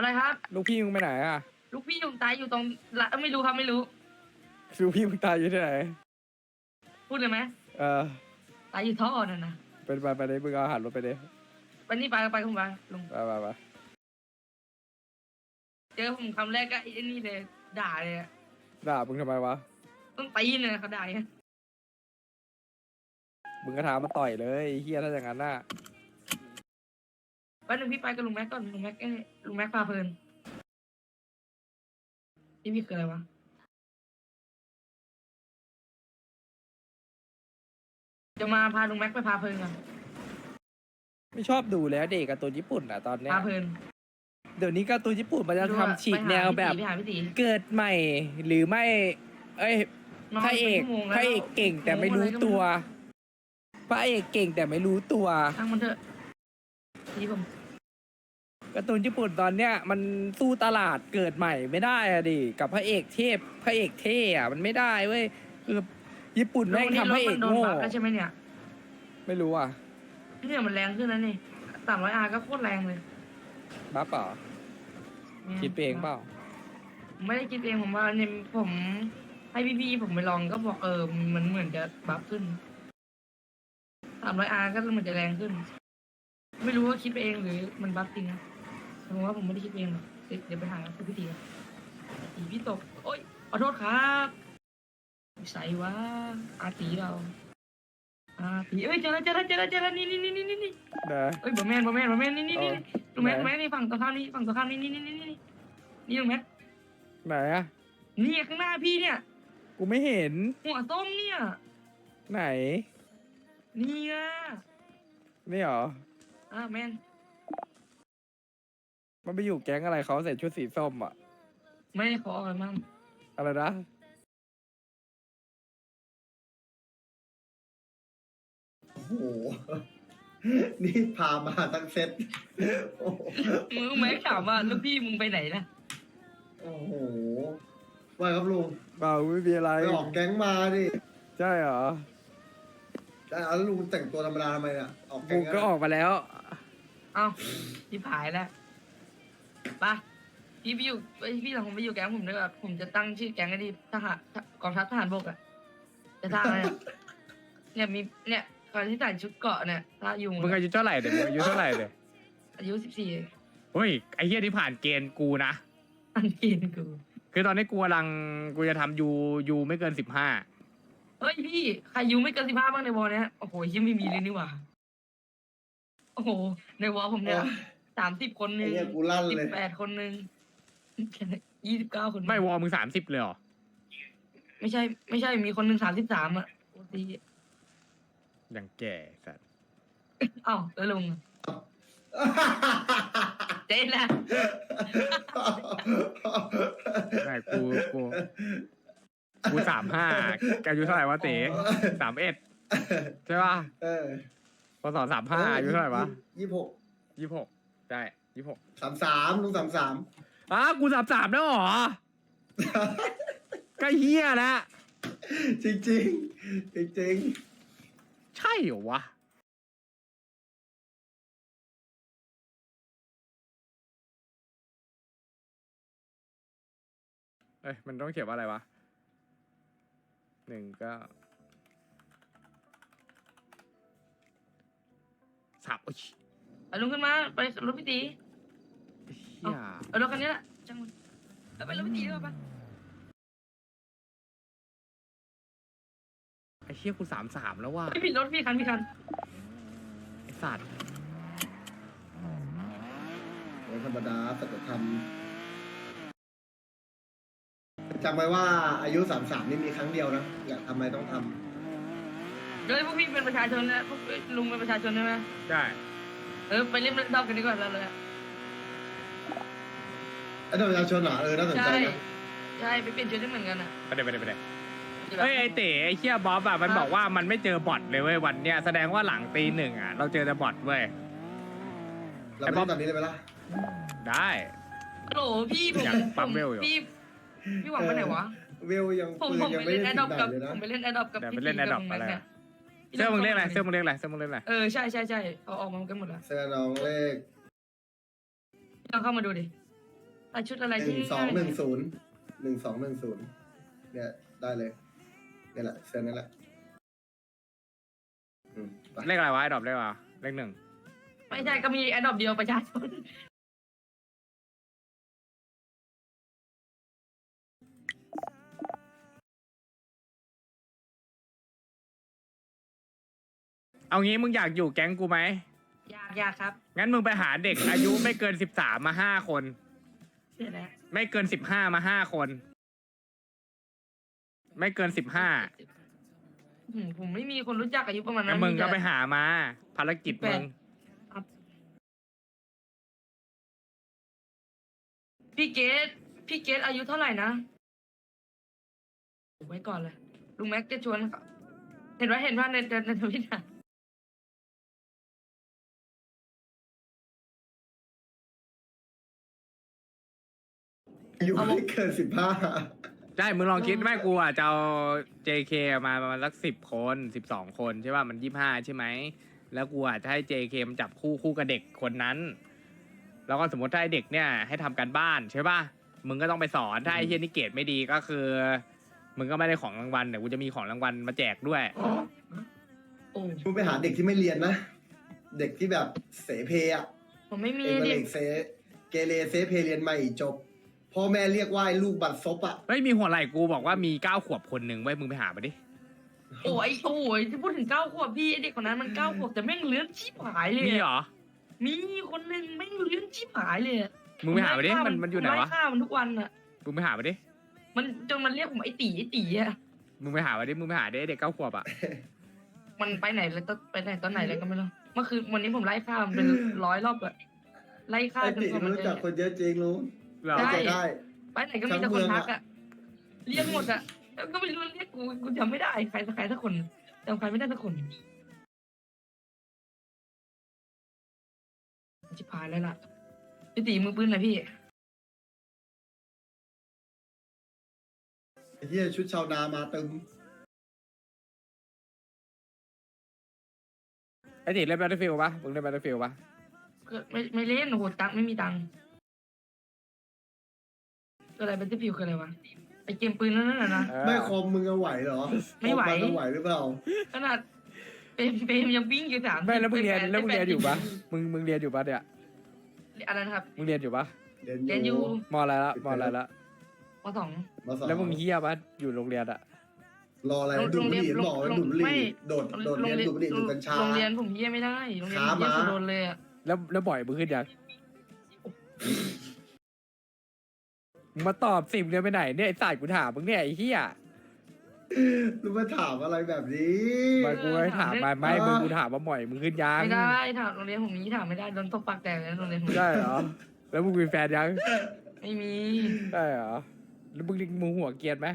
อะไรครับ ลูกพี่มึงไปไหนอะลูกพี่อยู่ตายอยู่ตรงละเอ้ยไม่รู้ครับไม่รู้ ลูกพี่มึงตายอยู่ที่ไหน พูดเลยไหมเออตายอยู่ท่อนั่นนะเป็นไปไปเลยมึงเอาหันรถไปเลยวันนี้ไปไปคุณบาลุงไปไปไปเจอผมคำแรกก็ไอ้นี่เลย ด่าเลยอะด่ามึงทำไมวะ ต้องตีเลยเขาด่าเนี่ยมึงก็ถามมาต่อยเลยไอ้เฮียถ้าอย่างนั้นน่ะ วันหนึ่งพี่ไปกับลุงแม็กก่อนลุงแม็กเอ้ยลุงแม็กพาเพลินนี่พี่คืออะไรวะจะมาพาลุงแม็กไปพาเพลินก่อนไม่ชอบดูแล้วเด็กการ์ตูนญี่ปุ่นอะตอนเนี้ยพาเพลินเดี๋ยวนี้การ์ตูนญี่ปุ่นมันจะทำฉีกแนวแบบไปหาพี่ตีเกิดใหม่หรือไม่ เอ้ยนอนพระเอกป็นชั่วโมงพแล้วระเอกเก่งแต่ไม่รู้ตัวพระเอกเก่งแต่ไม่รู้ตัว ช่างมันเถอะทีผม การ์ตูนญี่ปุ่นตอนเนี้ยมันสู้ตลาดเกิดใหม่ไม่ได้อะดิกับพระเอกเทพพระเอกเท่อะมันไม่ได้เว้ยคือญี่ปุ่นแม่งทำพระเอกโดนโง่บัฟแล้วใช่ไหมเนี่ยไม่รู้อะเนี่ยมันแรงขึ้นแล้วนี่สามร้อยอาร์ก็โคตรแรงเลยบ้าเปล่าคิดไปเองเปล่าผมไม่ได้คิดเองผมว่าเนี่ยผมให้พี่ๆผมไปลองก็บอกเออมันเหมือนจะบัฟขึ้นสามร้อยอาร์ก็เหมือนจะแรงขึ้น ไม่รู้ว่าคิดไปเองหรือมันบัฟจริงนะแต่ ผมว่าผมไม่ได้คิดไปเองหรอกเดี๋ยวเดี๋ยวไปหาคุณพี่ตีก่อนตีพี่ตก โอ๊ยขอโทษครับใส่ว่าอาตีเราอาตีเอ้ยเจอแล้วเจอแล้วเจอแล้วเจอแล้วนี่นี่นี่นี่นี่นะเอ้ยบอแมนบอแมนบอแมนนี่นี่นี่เออลุงแม็กไหนลุงแม็กนี่ฝั่งตรงข้ามนี่ฝั่งตรงข้ามนี่นี่นี่นี่นี่นี่ลุงแม็กไหนอะนี่ข้างหน้าพี่เนี่ย กูไม่เห็น หัวส้มเนี่ย ไหน นี่นะนี่เหรออ่าแมน มันไปอยู่แก๊งอะไรเขาใส่ชุดสีส้มอะไม่ได้ขออะไรมั่งอะไรนะ โอ้โห นี่พามาตั้งเซตโอ้โหมึงแม็กถามว่าลูกพี่มึงไปไหนนะโอ้โหว่าครับลุงเปล่าไม่มีอะไร ไปออกแก๊งมาดิใช่เหรอแล้วลุงแต่งตัวธรรมดาทำไมเนี่ยออกแก๊กูงก็ออกมาแล้ว เอ้าพี่ผายแล้วไปะพี่ไปอยู่เอ้ยพี่หลังผมไปอยู่แก๊งผมด้วยแบบผมจะตั้งชื่อแก๊งไอ้ที่ทหารกองทัพทหารบกอะจะท่าอะไรอะเนี่ยมีเนี่ยก่อนที่ใส่ชุดเกราะเนี่ยท่ายุงมึงอายุเท่าไหร่เด็กมึงอายุเท่าไหร่เด็กอายุสิบสี่เฮ้ยไอ้เหี้ยที่ผ่านเกณฑ์กูนะ อันกินกูคือตอนนี้กูกำลังกูจะทำยูยูไม่เกินสิบห้าเฮ้ยพี่ใครอายุไม่เกินสิบห้าบ้างในวอลเนี้ยโอ้โหยังไม่มีเลยนี่หว่าโอ้โหในวอลผมเนี่ย สามสิบคนหไอ้นึ่งเนี่ยกูลั่นสิบเลยแปดคนหนึ่งยี่สิบเก้าคนไม่วอลมึงสามสิบเลยเหรอ ไม่ใช่ ไม่ใช่มีคนหนึ่งสามสิบสามอะโอ้ดีอย่างแก่สัตว์อ้าวแล้วลุงเจ๊นะไม่กูกูกูสามห้าอายุเท่าไหร่วะเต๋สามเอ็ดใช่ป่ะเออพศสามห้าอายุเท่าไหร่วะยี่สิบหกยี่สิบหก ใช่ยี่สิบหกสามสามลุงสามสามอ้ากูสามสามแล้วเหรอก็เฮียแล้วจริงจริงจริงจริงใช่เหรอวะเอ้ยมันต้องเขียนว่าอะไรวะหนึ่งก็สามโอ้ย เอาลุงขึ้นมาไปรถพี่ตีเฮียเอารถคันนี้แหละจังมันเอาไปรถพี่ตีดีกว่าปะไอ้เฮียกูสามสามแล้วว่ะไม่ผิดรถพี่คันพี่คันไอ้สัตว์โอ้ยธรรมดาสัจธรรมจำไว้ว่าอายุสามสามนี่มีครั้งเดียวนะอยากทำอะไรต้องทเดี๋ยวพวกพี่เป็นประชาชนนะพวกลุงเป็นประชาชนใช่ไหมใช่ เออไปเล่นดอกกันดีกว่าแล้วเลยำไอ้ทำประชาชนเหรอเออน่าสนใจใช่นะใช่ไปเปลี่ยนชุดได้เหมือนกันอะไปเดี๋ยวไปเดี๋ยวไปเดี๋ยวเฮ้ยไอ้เต๋ไอ้เฮียบ๊อบอะมันบอกว่ามันไม่เจอบอทเลยเว้ยวันเนี้ยแสดงว่าหลังตีหนึ่งอะเราเจอแต่บอทเว้ย เราไปเล่นตอนนี้เลยไหมล่ะได้ ฮัลโหลพี่ผมอยากปั๊มเวลอยู่ พี่พี่หวังไปไหนวะ เวลยังผมปืนผมยังไปไม่เล่นได้แอดถึดองปไหนกับเลยนะผมไปเล่นแอดดอปกับเดี๋ยวพี่ไปเล่นตีแอดดอปกับอะไรแม็กซ์อะนี่ย เสื้อมึงเรียกอะไรเสื้อมึงเรียกอะไรเสื้อมึงเรียกอะไรเออใช่ใช่ใช่เอาออกมากันหมดแล้วเสื้อน้องเลขลองเข้ามาดูดิใส่ชุดอะไรหที่นึ่งสองง่ายๆหนึ่งศูนย์หนึ่งสองหนึ่งศูนย์เนี่ยได้เลยเนี่ยแหละเสื้อนั่นแหละอืมไป เลขอะไรวะไอ้ดอกเลขอะไรวะเลขหนึ่งไม่ใช่ก็มีแอดดอปเดียวประชาชน เอางี้มึงอยากอยู่แก๊งกูไหม อยากอยากครับงั้นมึงไปหาเด็ก อายุไม่เกินสิบสามมาห้าคน เสียแล้วไม่เกินสิบห้ามาห้าคน ไม่เกินสิบห้าอืมผมไม่มีคนรู้จักอายุประมาณนั้งั้นนมึงก็แต่ไปหามา ภารกิจมึงพี่เกตพี่เกตอายุเท่าไหร่นะไว้ก่อนเลยลุงแม็กจะชวนเขาเห็นว่าเห็นว่าในในในทวิตอะ อายุไม่เกินสิบห้าใช่ มึงลองคิดแม่กูอะจะเอา JK มาประมาณสักสิบคนสิบสองคนใช่ป่ะมันยี่ห้าใช่ไหม แล้วกูอะจะให้ JK มันจับคู่คู่กับเด็กคนนั้น แล้วก็สมมติถ้าไอ้เด็กเนี่ยให้ทำการบ้านใช่ป่ะ มึงก็ต้องไปสอน ถ้าไอ้เฮียนี่เกรดไม่ดีก็คือ มึงก็ไม่ได้ของรางวัลเดี๋ยวกูจะมีของรางวัลมาแจกด้วย โอ้คุณไปหาเด็กที่ไม่เรียนนะ เด็กที่แบบเสเพอะผมไม่มีเอกดิเด็กเซเกเรเซเพเรียนใหม่จบ พ่อแม่เรียกว่าไอ้ลูกบัตรซบอะเฮ้ยมีหัวไหล่กูบอกว่ามีเก้าขวบคนหนึ่งไว้ยมึงไปหามาดิ โอ้ยโอ้ยที่พูดถึงเก้าขวบพี่ไอ้เด็กคนนั้นมันเก้าขวบแต่แม่งเลื้อนชิบหายเลยมีเหรอ มีคนหนึ่งแม่งเลื้อนชิบหายเลยอะมึงไปหามาดิผมันมันอยู่ไหนผวะล่ฆ่ามันทุกวันอะมึงไปหามาดิ มันจนมันเรียกผมไอ้ตีไอ้ตีอะมึงไปหามาดิ มึงไปหาดิเด็กเก้าขวบอะ มันไปไหนแล้วตอนไปไหนตอนไหนแล้วก็ไม่รู้ เมื่อคืนวันนี้ผมไล่ฆ่ามันเป็นร้อยรอบอะไล่ฆ่าไอ้จนติกว่ามันรู้จะจักคนเยอะจริงรู้ เหรอใช่เข้าใจได้ ไปไหนก็มีแต่คนทักอะเรียกหมดอะแล้วก็ไม่รู้เรียกกูกูจำไม่ได้ใครสักใครสักคนจำใครไม่ได้สักคนชิบหายแล้วล่ะพี่ตีมือปืนหน่อยพี่ ไอ้เหี้ยชุดชาวนามาตึมไอ้ติเล่น Battlefield ปะมึงเล่น Battlefield ปะก็ไม่ไม่เล่นโอ้โหตังค์ไม่มีตังค์ ก็อะไรเป็นที่ผิวคืออะไรวะไอเกมปืนนั่นน่ะนะ เออไม่คอมมึงเอาไหวเหรอไม่ไหว คอมันเอาไหวหรือเปล่า ขนาดเปรมเปรมยังวิ่งอยู่สามไม่แล้วมึงเรียนปปแล้วมึงเรียนอยู่ปะปมึงมึงเรียนอยู่ปะเนี่ยอะไรนะครับมึงเรียนอยู่ปะเรียนเรียนอยู่มออะไรละมออะไรละปสอง มาสอนแล้วมึงเฮียปะอยู่โรงเรียนอะรออะไรโรงดูดบุหรี่โรงเรียนบอกว่าโรงดูดบุหไม่ รี่โดดโดดเรียนดูดบุหรี่ดูดกัญชา โรงเรียนผมเยี่ยไม่ได้โรงเรียนผมเยี่ยขามาโดนเลยอะแล้วแล้วบ่อยมึงขึ้นยัง มึงมาตอบสิบเรียนไปไหนเนี่ยไอ้สายกูถามมึงเนี่ยไอ้เฮียรู้มาถามอะไรแบบนี้ มากูให้ถามมาไม่มึงกูถามว่าบ่อยมึงขึ้นยังไม่ได้ถามโรงเรียนผมนี้ถามไม่ได้โดนตบปากแตกเลยโรงเรียนผมได้เหรอแล้วมึงมีแฟนยังไม่มี ได้เหรอแล้วมึงมึงหัวเกรียนไหม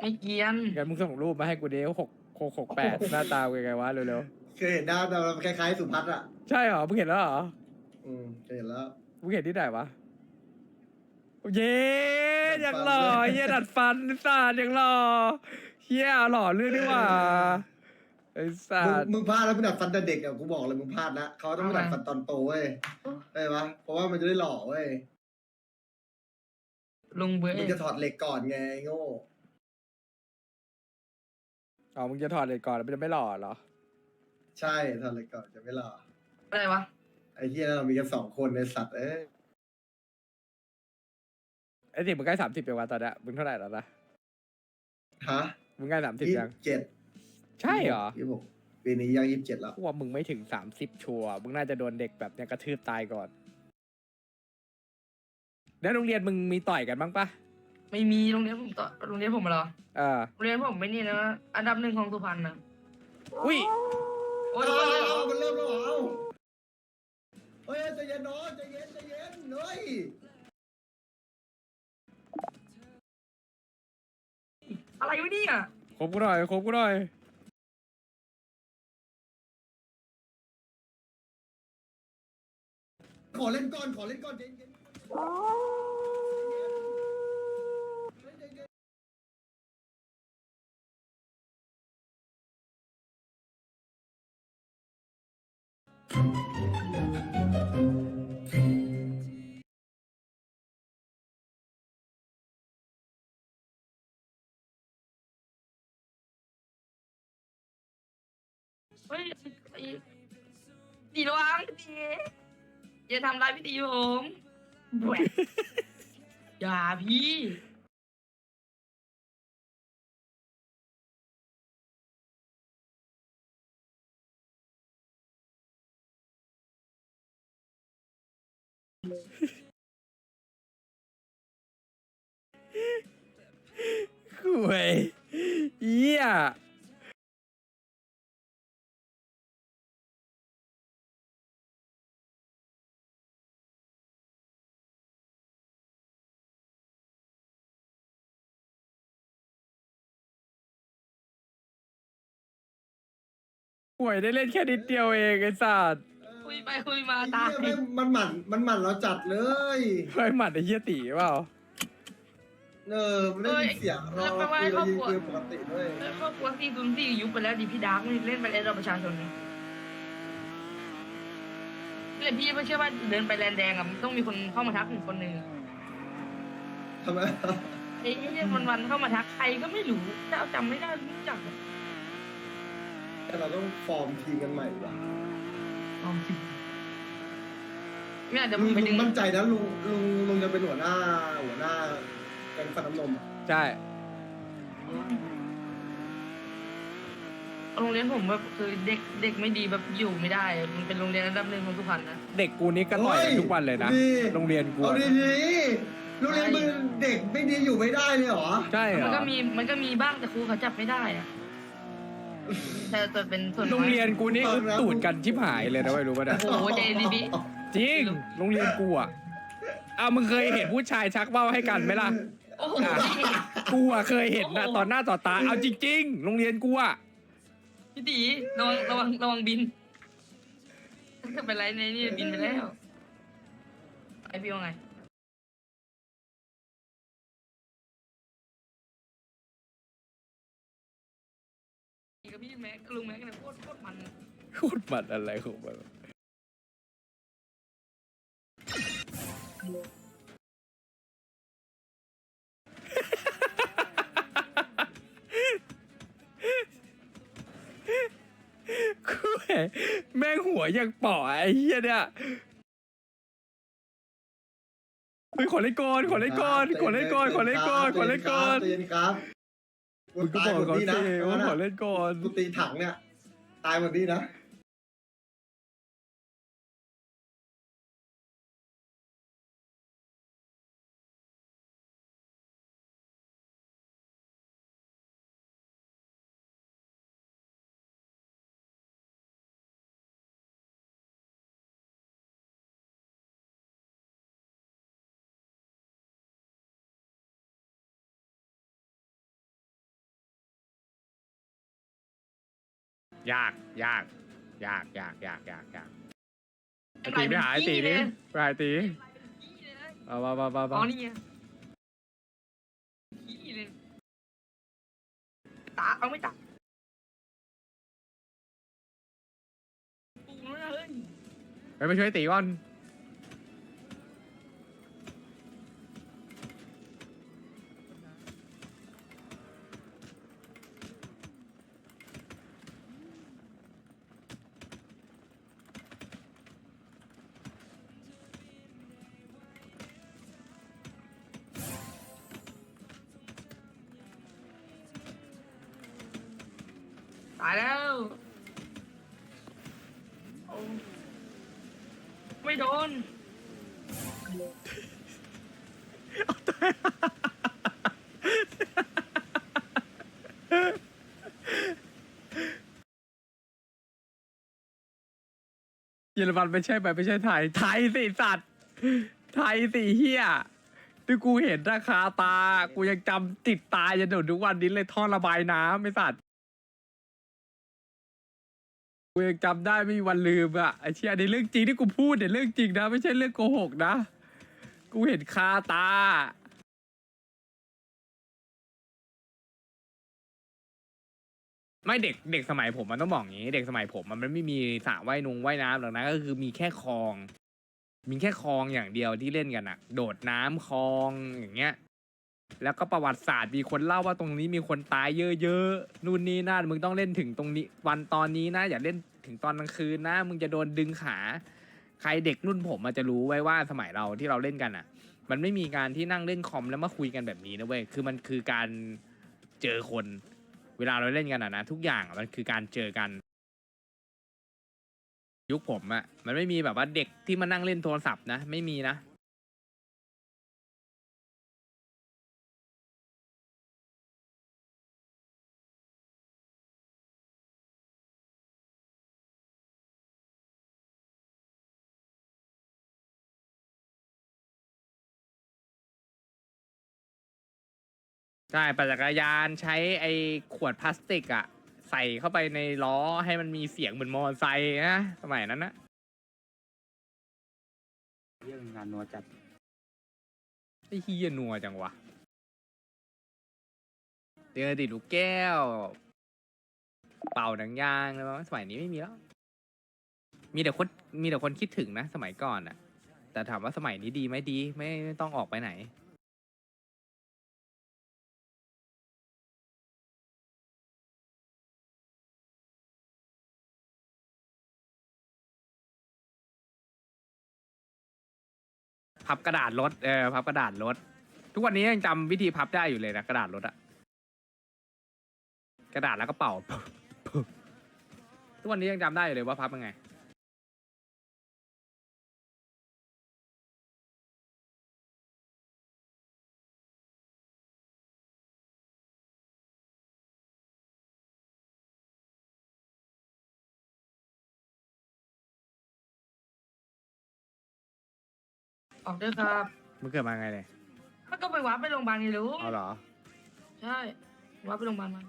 ไม่เกรียนงั้นมึงส่งรูปมาให้กูเดหกหกหกแปดหน้าตาเป็นไงวะเร็วเคยเห็นหน้าแต่มันคล้ายๆสุพัฒน์อะ ๆใช่เหรอมึงเห็นแล้วเหรออืมเคยเห็นแล้ว มึงเห็นที่ไหนวะ เย้ยังหล่อเฮียดัดฟันไอ้สัตว์ยังหล่อเฮียหล่อเรื่องนี่หว่าไอ้สัมึงตว์มึงพลาดแล้วมึงดัดฟันแต่เด็กอะกูบอกเลยมึงพลาดละเขาต้องดัดฟันตอนโตเว้ยได้ปะเพราะว่ามันจะได้หล่อเว้ยลงเบื่อมึงจะถอดเหล็กก่อนไงไอ้โง่อ๋อมึงจะถอดเลยก่อนแล้วมันจะไม่หล่อเหรอ ใช่ถอดเหล็กก่อนจะไม่หล่ออะไรวะไอ้เหี้ยเรามีกันสองคนในสัตว์เอ้ยไอ้สิมึงใกล้สามสิบไปวะตอนเนี้ยมึงเท่าไหร่แล้วนะฮะมึงใกล้สามสิบยี่ยัง สิบเจ็ดใช่เหรอยี่สิบหกปีนี้ยังยี่สิบเจ็ดแล้ว กูว่ามึงไม่ถึงสามสิบชัวร์มึงน่าจะโดนเด็กแบบเนี้ยกระทืบตายก่อน แล้วโรงเรียนมึงมีต่อยกันบ้างปะไม่มีโรงเรียนผมต่อโรงเรียนผมเหรอเออ โรงเรียนผมไม่นี่นะอันดับหนึ่งของสุพรรณนะอุ้ย โอ้ยเอาโอ้ยเอาโอ้ยเอามันเริ่มแล้วเหรอเอาเฮ้ยใจเย็นน้องใจเย็นใจเย็นเฮ้ย อะไรวะเนี่ยครบกูหน่อยครบกูหน่อยขอเล่นก่อน ขอเล่นก่อนใจเย็น เฮ้ยตีตีระวังตีอย่าทำร้ายพี่ตีผมแหวะอย่าพี่คุยเหี้ย หวยได้เล่นแค่นิดเดียวเองไอ้สัตว์คุยไปคุยมาไอ้ตายเหี้ยแม่งมันหมั่นมันหมั่นเราจัดเลย เฮ้ยหมัดไอ้เหี้ยตีเปล่าเออมันได้ยินเสียงเราคุยเรายิงปืนปกติด้วยแล้วครอบครัวซีซุนซี่ยุบไปแล้วดิพี่ดาร์กนี่เล่นไปแล้วเราประชาชนนี่เลยพี่ไม่เชื่อว่าเดินไปแลนแดงอะมันต้องมีคนเข้ามาทักหนึ่งคนหนึ่งทำไม ไอ้เนี่ยวันวันๆเข้ามาทักใครก็ไม่รู้เจ้าจำไม่ได้ไม่รู้จัก แต่เราต้องฟอร์มทีมกันใหม่ว่ะลองสิไม่อาจจะลุงไปลุดึงงมั่นใจนะลุงลุงลุงจะเป็นหัวหน้า หัวหน้าแกงฟันน้ำนมอะใช่ โรงเรียนผมแบบคือเด็กเด็กไม่ดีแบบอยู่ไม่ได้ มันเป็นโรงเรียนระดับหนึ่งของสุพรรณนะ เด็กกูนี้ก็ต่อยกันทุกวันเลยนะดีโรงเรียนกูเอาอะดีๆโรงเรียนมึงเด็กไม่ดีอยู่ไม่ได้เลยเหรอ ใช่เหรมันอก็มีมันก็มีบ้างแต่ครูเขาจับไม่ได้อะ แต่แต่เป็นส่วนน้อยโรงเรียนกูนี่อึดตูดกันชิบหายเลยนะไม่รู้ป่ะเนี่ยโอ้โหเจดีบีจริงโรงเรียนกูอะอ้าวมึงเคยเห็นผู้ชายชักเบ้าให้กันไหมล่ะโอ้โหอะกูอะเคยเห็นนะต่อหน้าต่อตาเอาจริงๆโรงเรียนกูอะพี่ตีระวังระวังระวังบินถ้าเป็นไรในนี่บินไปแล้วไอพี่ว่าไง กับพี่แม็กลุงแม็กเนี่ยโคตรโคตรมันพูดมันอะไรของมันกูแม่งหัวยังป่อไอ้เหี้ยเนี่ยเฮ้ยขอเล่นก่อนขอเล่นก่อนขอเล่นก่อนขอเล่นก่อนขอเล่นก่อน เตียนครับ มึงก็ตายบอกหมดก่อนนี่นะสิว่าขอเล่นก่อน กูตีถังเนี่ย ตายหมดนี่นะ ยากยาก ยากยากยากยากยากไอ้ตีไปหาไอ้ตีดิไปหาไอ้ตีเอามามามาอ๋มาอนี่ไงขี้เลยตาเอาไม่ตัดปูนะเฮ้ยไปไปช่วยไอ้ตีก่อนายแล้วโอ้ไม่โดน เยอรมันไม่ใช่ไปไม่ใช่ไทย ไทยสิสัตว์ ไทยสิเฮียที่กูเห็นราคาตา กูยังจำติดตาจนถึงทุกวันนี้เลยท่อระบายน้ำไม่สัตว์ กูยังจำได้ไม่มีวันลืมอะไอเชี่ยในเรื่องจริงที่กูพูดเนี่ยเรื่องจริงนะ ไม่ใช่เรื่องโกหกนะ กูเห็นคาตา ไม่เด็กเด็กสมัยผมมันต้องบอกอย่างนี้ เด็กสมัยผมมันไม่มีสระว่ายนงว่ายน้ำหรอกนะก็คือมีแค่คลอง มีแค่คลองอย่างเดียวที่เล่นกันอะโดดน้ำคลองอย่างเงี้ย แล้วก็ประวัติศาสตร์มีคนเล่าว่าตรงนี้มีคนตายเยอะๆนู่นนี่นั่นมึงต้องเล่นถึงตรงนี้ วันตอนนี้นะ อย่าเล่นถึงตอนกลางคืนนะ มึงจะโดนดึงขา ใครเด็กรุ่นผมอาจจะรู้ไว้ว่าสมัยเราที่เราเล่นกันอะ มันไม่มีการที่นั่งเล่นคอมแล้วมาคุยกันแบบนี้นะเว้ยคือมันคือการเจอคน เวลาเราเล่นกันอะนะทุกอย่างมันคือการเจอกัน ยุคผมอะมันไม่มีแบบว่าเด็กที่มานั่งเล่นโทรศัพท์นะ ไม่มีนะ ใช่ปั่นจักรยานใช้ไอ้ขวดพลาสติกอะใส่เข้าไปในล้อให้มันมีเสียงเหมือนมอเตอร์ไซค์นะสมัยนั้นนะเรื่องงานนัวจัดไอ้เฮียนัวจังวะเจอติดลูกแก้ว เป่าหนังยางอะไรประมาณสมัยนี้ไม่มีแล้ว มีแต่คนมีแต่คนคิดถึงนะ สมัยก่อนอะแต่ถามว่าสมัยนี้ดีไหมดี ไม่ไม่ต้องออกไปไหน พับกระดาษรถเออพับกระดาษรถ ทุกวันนี้ยังจำวิธีพับได้อยู่เลยนะกระดาษรถอะกระดาษแล้วก็เป่า ทุกวันนี้ยังจำได้อยู่เลยว่าพับยังไง ออกด้วยครับมึงเกิดมาไงเลยมันก็ไปวัดไปโรงพยาบาลนี่รู้เอาเหรอ ใช่วัดไปโรงพยาบาลมา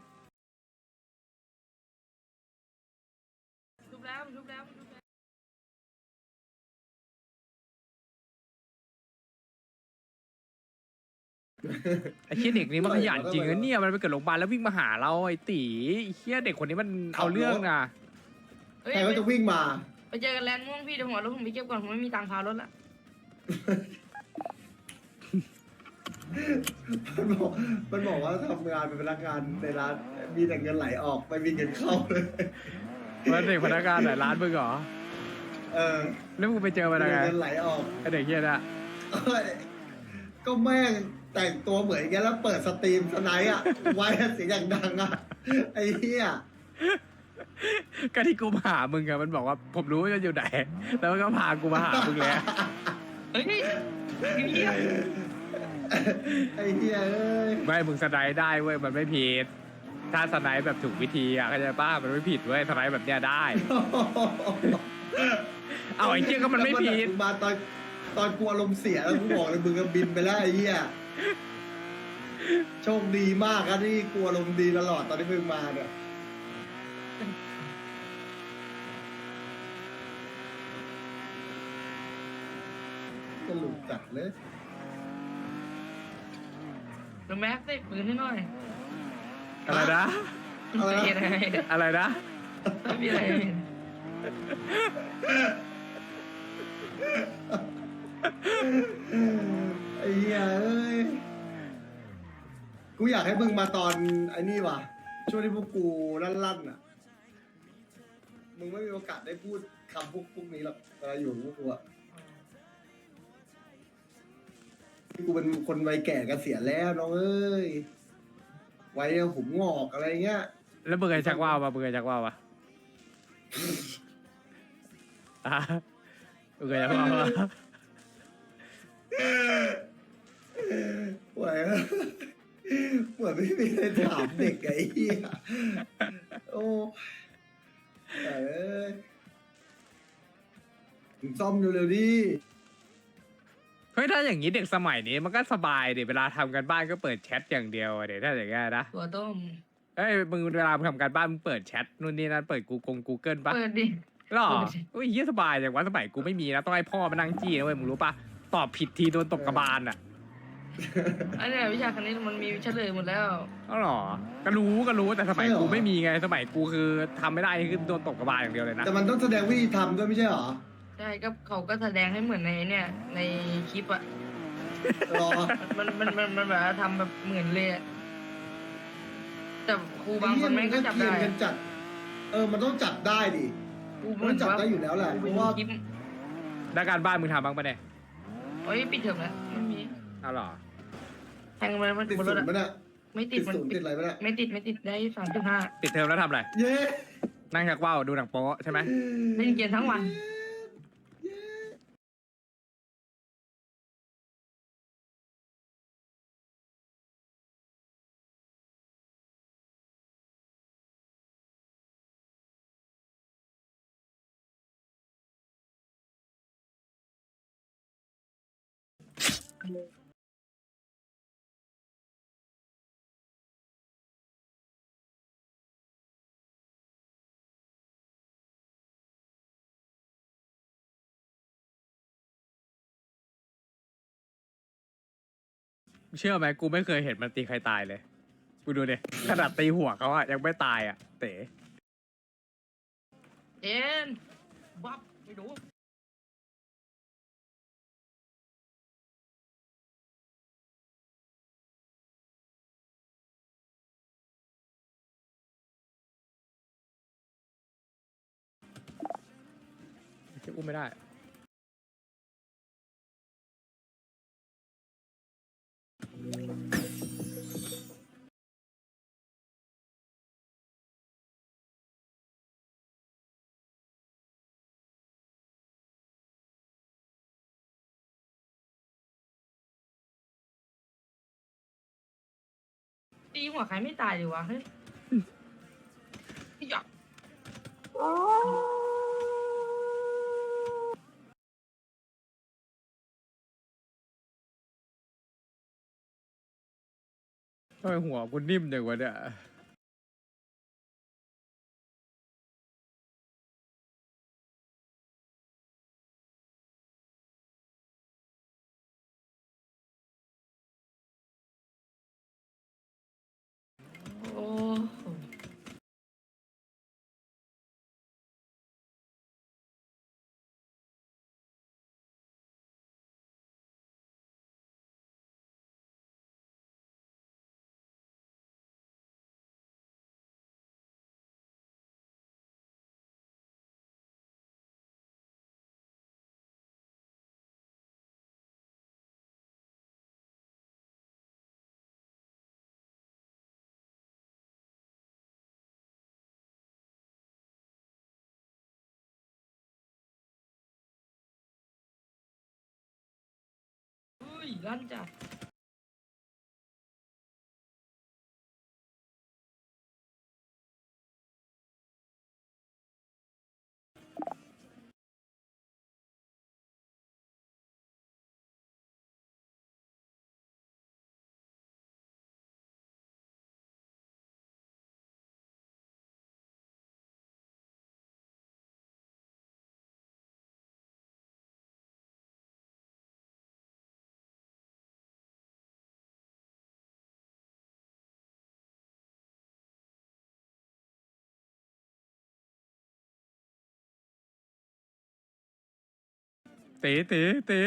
ชุบแล้วชุบแล้วชุบแล้วไอ้เชี่ยเด็กนี้มันขยันจริงนะเนี่ยมันไปเกิดโรงพยาบาลแล้ววิ่งมาหาเราไอ้ตีไอ้เชี่ยเด็กคนนี้มันเอาเรื่องนะเฮ้ยใครก็จะวิ่งมา ไปเจอกันแลนด์ม่วงพี่เดี๋ยวผมเอารถผมไปเก็บก่อนผมไม่มีตังค์พารถละ มันบอกมันบอกว่าทำงานเป็นพนักงานในร้านมีแต่เงินไหลออกไม่มีเงินเข้าเลยมันเด็กพนักงานไหนร้านมึงเหรอเออแล้วมึงไปเจอมันมียังไงแต่เงินไหลออก ไอ้เด็กเฮียน่ะเอ้ยก็แม่งแต่งตัวเหมือนกันแล้วเปิดสตรีมสไนด์อะ ไว้เสียงอย่างดังอะ ไอ้เหี้ยก็ที่กูมาหามึงอะมันบอกว่าผมรู้ว่าจะอยู่ไหนแล้วมันก็พากูมาหามึงแล้ว เฮ้ยเฮียไอ้เหี้ยเอ้ยไม่มึงสไนด์ได้เว้ยมันไม่ผิด ถ้าสไนด์แบบถูกวิธีอะเข้าใจป้ามันไม่ผิดเว้ยสไนด์แบบเนี้ยได้ เอาไอ้เชี่ยก็มันไม่ผิดงมาตอนตอนกูอารมณ์เสียแล้วกูบอกเลยมึงก็บินไปแล้วไอ้เหี้ยโชคดีมากครับที่กูอารมณ์ดีตลอดตอนที่มึงมาเนี่ย สรุปจัดเลยลุงแม็กซ์ใส่ปืนให้หน่อยอะไรนะ อะไรนะไม่มีอะไรอะไรนะไม่มีอะไรไม่มีอะไรไอ้เหี้ยเอ้ยกูอยากให้มึงมาตอนไอ้นี่ว่ะช่วงที่พวกกูลั่นๆอะ มึงไม่มีโอกาสได้พูดคำพวกพวกนี้หรอกเวลาอยู่กับพวกกูอะ กูเป็นคนวัยแก่เกษียณแล้วน้องเอ้ยวัยผมงอกอะไรเงี้ย แล้วมึงเคยชักว่าวปะมึงเคยชักว่าวปะอะมึงเคยชักว่าวปะเหมือนเหมือนไม่มีอะไรถามเด็กไอ้เหี้ยโอ้เอ้ยมึงซ่อมเร็วๆดิเฮ้ยถ้าอย่างนี้เด็กสมัยนี้มันก็สบายดิเวลาทำกันบ้านก็เปิดแชทอย่างเดียวอะเดี๋ยวถ้าอย่างเงี้ยนะตัวต้มเฮ้ยมึงเวลามึงทำการบ้านมึงเปิดแชทนู่นนี่นั่นเปิดกูกงกูเกิลปะเปิดดิ หรอเปิดสิ อุ้ยเยี่ยสบายอย่างว่าสมัยกูไม่มีนะต้องให้พ่อมานั่งจี้นะเว้ยมึงรู้ปะตอบผิดทีโดนตบกระบาลอะอันเนี้ยวิชาคณิตมันมีเฉลยหมดแล้วอ๋อหรอก็รู้ก็รู้แต่สมัยกูไม่มีไงสมัยกูคือทำไม่ได้คือโดนตบกระบาลอย่างเดียวเลยนะแต่มันต้องแสดงวิธีทำด้วยไม่ใช่เหรอ ใช่ก็เขาก็แสดงให้เหมือนในเนี่ย ในคลิปอะรอมันมันมันมันแบบว่าทำแบบเหมือนเลยอะแต่ครูบางคนแม่งก็จับได้เกรียนกันจัด เออ มันต้องจับได้ดิ ครูมันจับได้อยู่แล้วแหละครูเพไปราะดูว่าคลิปแล้วการบ้านมึงทำบ้างปะเนี่ยโอ้ยปิดเทอมแล้วไม่มีเอาเหรอแทงกันไปมันติดบนศูรนถย์อะไหมเนี่ยไม่ติติดดมันศูนย์ปิติดดอะไรไหมเนี่ยไม่ติดไม่ติดได้สามจุดห้าปิดเทอมแล้วทำอะไร เย้นั่งชักว่าวดูหนังโป๊ใช่ไหมเล่นเกมทั้งวัน เชื่อไหมกูไม่เคยเห็นมันตีใครตายเลย กูดูดิขนาดตีหัวเขาอะยังไม่ตายอะเต๋ เอ็นบับไม่รู้ เชื่อกูไม่ได้ตีหัวใครไม่ตายเลยวะเฮ้ยอยาก ทำไมหัวกูนิ่มอย่างวะเนี่ย อุ้ยลั่ เต๋เต๋เต๋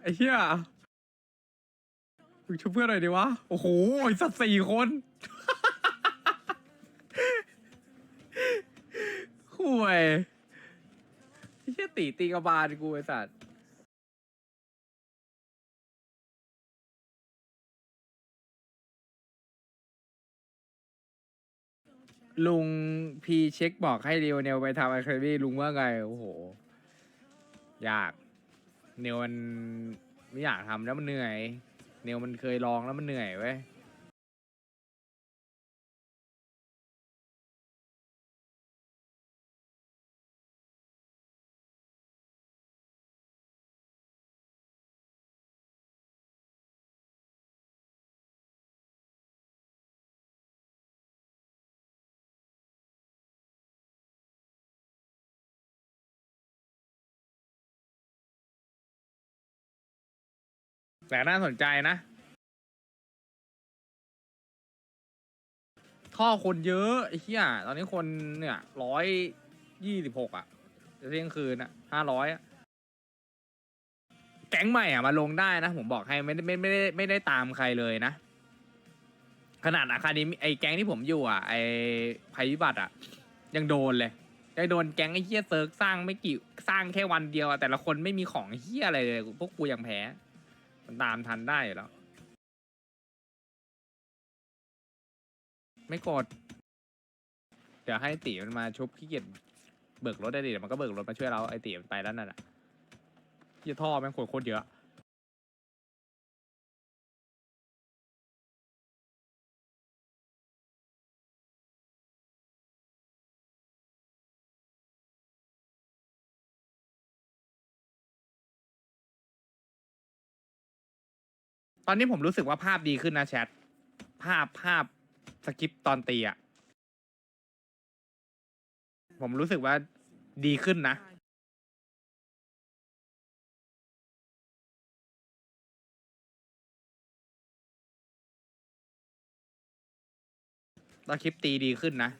ไอ้เหี้ยมึงช่วยเพื่อนหน่อยดิวะ โอ้โหสัตว์สี่คนคุยไอ้เหี้ยตีตีกระบาลกูไอ้สัตว์ลุงพีเช็คบอกให้เรียวเนลไปทำอะคาเดมี่ลุงว่าไง โอ้โห อยากเนวมันไม่อยากทำแล้วมันเหนื่อย เนวมันเคยลองแล้วมันเหนื่อยเว้ย แต่น่าสนใจนะ ท่อคนเยอะไอ้เหี้ยตอนนี้คนเนี่ยร้อยยี่สิบหกอะจะเที่ยงคืนอะห้าร้อยอะแก๊งใหม่อะมาลงได้นะ ผมบอกให้ไม่ได้ไม่ไม่ได้ไม่ได้ตามใครเลยนะ ขนาดอาคาเดมีไอ้แก๊งที่ผมอยู่อะไอ้ภัยพิบัติอะ ยังโดนเลยยังโดนแก๊งไอ้เฮี้ยเซิร์กสร้างไม่กี่สร้างแค่วันเดียวอะแต่ละคนไม่มีของเฮี้ยอะไรเลย พวกกูยังแพ้ มันตามทันได้อยู่แล้ว ไม่กด เดี๋ยวให้ตีมันมาชุบขี้เกียจเบิกรถได้ดิเดี๋ยวมันก็เบิกรถมาช่วยเราไอ้ตีมันไปแล้วนั่นแหละยี่ท่อแม่งโคตรโคตรเยอะ ตอนนี้ผมรู้สึกว่าภาพดีขึ้นนะแชท ภาพภาพสคริปต์ตอนตีอะผมรู้สึกว่าดีขึ้นนะ ตอนคลิปตีดีขึ้นนะ